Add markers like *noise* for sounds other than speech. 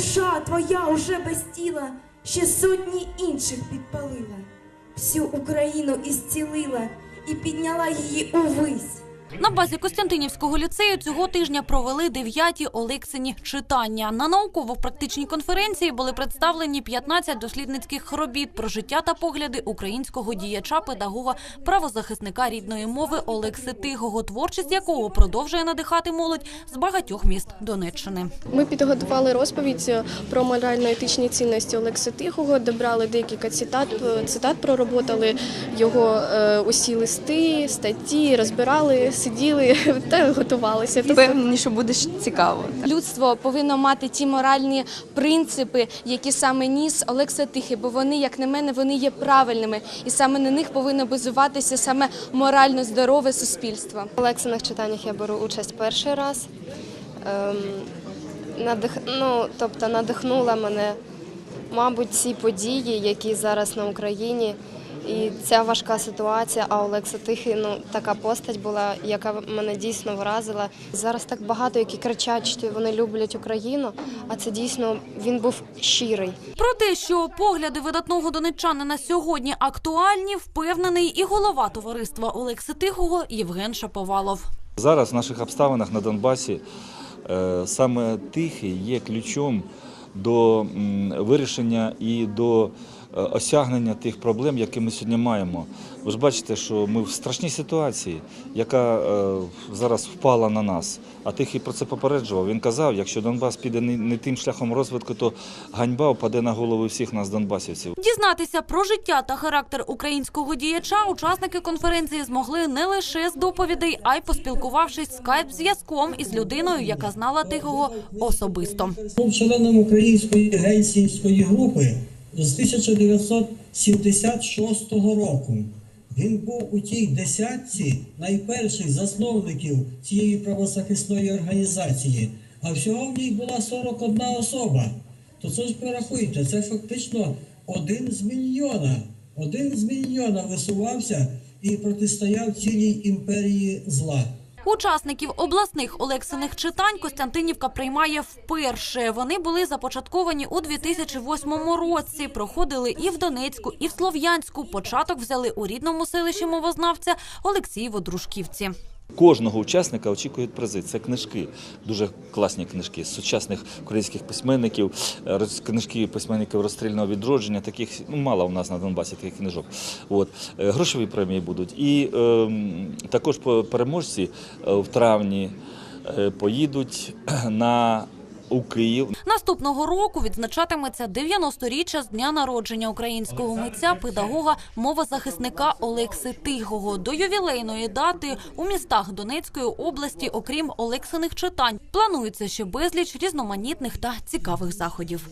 душа твоя уже без тіла, ще сотні інших підпалила, всю Україну ісцілила і підняла її увись. На базі Костянтинівського ліцею цього тижня провели дев'яті Олексині читання. На науково-практичній конференції були представлені 15 дослідницьких робіт про життя та погляди українського діяча, педагога, правозахисника рідної мови Олекси Тигого, творчість якого продовжує надихати молодь з багатьох міст Донеччини. Ми підготували розповідь про морально-етичні цінності Олекси Тихого, де брали декілька цитат, цитат пророботали його е, усі листи, статті, розбирали, сиділи та готувалися. Тобто Впевнені, що буде цікаво. Людство повинно мати ті моральні принципи, які саме ніс Олекса Тихий, бо вони, як на мене, вони є правильними, і саме на них повинно базуватися саме морально здорове суспільство. В Олексиних читаннях я беру участь перший раз. Ем, надих... ну, тобто надихнула мене, мабуть, ці події, які зараз на Україні. І ця важка ситуація, а Олекса Тихий, ну така постать була, яка мене дійсно вразила. Зараз так багато, які кричать, що вони люблять Україну, а це дійсно він був щирий. Про те, що погляди видатного донеччанина сьогодні актуальні, впевнений і голова товариства Олекси Тихого Євген Шаповалов. Зараз в наших обставинах на Донбасі е, саме тихий є ключом до вирішення і до осягнення тих проблем, які ми сьогодні маємо. Ви ж бачите, що ми в страшній ситуації, яка е, зараз впала на нас. А тихий про це попереджував. Він казав, якщо Донбас піде не, тим шляхом розвитку, то ганьба впаде на голови всіх нас, донбасівців. Дізнатися про життя та характер українського діяча учасники конференції змогли не лише з доповідей, а й поспілкувавшись скайп-зв'язком із людиною, яка знала тихого особисто. Був членом української гельсінської групи з 1976 року. Він був у тій десятці найперших засновників цієї правозахисної організації, а всього в ній була 41 особа. То це ж порахуйте, це фактично один з мільйона. Один з мільйона висувався і протистояв цілій імперії зла. Учасників обласних Олексиних читань Костянтинівка приймає вперше. Вони були започатковані у 2008 році. Проходили і в Донецьку, і в Слов'янську. Початок взяли у рідному селищі мовознавця Олексієво-Дружківці. Кожного учасника очікують призи. Це книжки, дуже класні книжки з сучасних українських письменників, е, книжки письменників розстрільного відродження. Таких ну мало у нас на Донбасі таких книжок. От Е, грошові премії будуть. І е, також переможці в травні е, поїдуть *clears throat* на у Київ Наступного року відзначатиметься 90-річчя з дня народження українського митця, педагога, мовозахисника Олекси Тихого. До ювілейної дати у містах Донецької області, окрім Олексиних читань, планується ще безліч різноманітних та цікавих заходів.